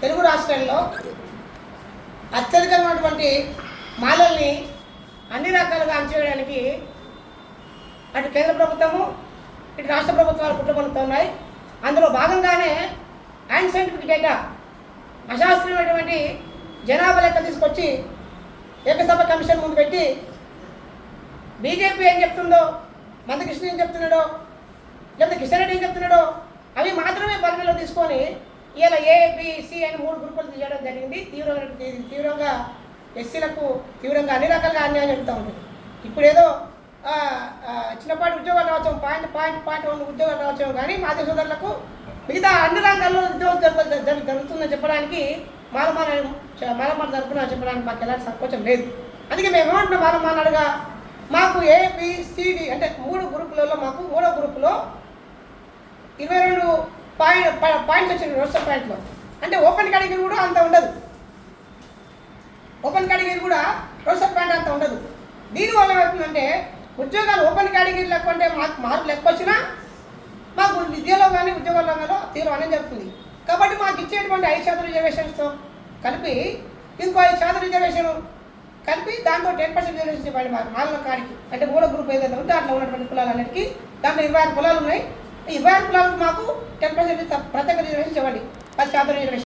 తెలుగు రాష్ట్రాల్లో అత్యధికమైనటువంటి మాలల్ని అన్ని రకాలుగా అణచివేయడానికి అటు కేంద్ర ప్రభుత్వము ఇటు రాష్ట్ర ప్రభుత్వాలు కుట్రపడుతున్నాయి అందులో భాగంగానే అండ్ సైంటిఫిక్ డేటా అశాస్త్రీయమైనటువంటి జనాభా లెక్క తీసుకొచ్చి ఏకసభ కమిషన్ ముందు పెట్టి బీజేపీ ఏం చెప్తుందో మందకృష్ణ ఏం చెప్తున్నాడో లేకపోతే కిషన్ రెడ్డి ఏం చెప్తున్నాడో అవి మాత్రమే పరిగణలో తీసుకొని ఇలా ఏబిసి అని మూడు గ్రూపులు తీయడం జరిగింది. తీవ్రంగా తీవ్రంగా ఎస్సీలకు తీవ్రంగా అన్ని రకాలుగా అన్యాయం జరుగుతూ ఉంటుంది ఇప్పుడు ఏదో చిన్నపాటి ఉద్యోగాలు రావచ్చు పాయింట్ పాయింట్ పాయింట్ వన్ ఉద్యోగాలు రావచ్చు కానీ మాది సోదరులకు మిగతా అన్ని రంగాల్లో ఉద్యోగం జరుగుతుందని చెప్పడానికి మాలమాన మాలమాన తరపున చెప్పడానికి మాకు ఎలాంటి సంకోచం లేదు. అందుకే మేము ఏమంటున్నాం మాలమానాడుగా మాకు ఏబిసిడి అంటే మూడు గ్రూపులలో మాకు మూడో గ్రూపులో పాయింట్ పాయింట్స్ వచ్చింది రోస్టర్ పాయింట్లో. అంటే ఓపెన్ కేటగిరీ కూడా అంత ఉండదు. ఓపెన్ కేటగిరీ కూడా రోస్టర్ పాయింట్ అంత ఉండదు. దీనివల్ల ఏమవుతుందంటే ఉద్యోగాలు ఓపెన్ కేటగిరీ లేకుంటే మాకు మార్కులు ఎక్కువ వచ్చినా మాకు విద్యలో కానీ ఉద్యోగాల్లో కానీ తీరు అనేది జరుగుతుంది. కాబట్టి మాకు ఇచ్చేటువంటి ఐదు శాతం రిజర్వేషన్స్తో కలిపి ఇంకో ఐదు శాతం రిజర్వేషన్ కలిపి దాంట్లో టెన్ పర్సెంట్ రిజర్వేషన్ ఇవ్వండి మాకు మాల కాడికి అంటే మూడో గ్రూప్ ఏదైతే ఉంటే దాంట్లో ఉన్నటువంటి కులాలన్నిటికీ దాంట్లో ఇరవై ఆరు కులాలు ఉన్నాయి. ఇరవై ఆరు కులాలకు మాకు టెన్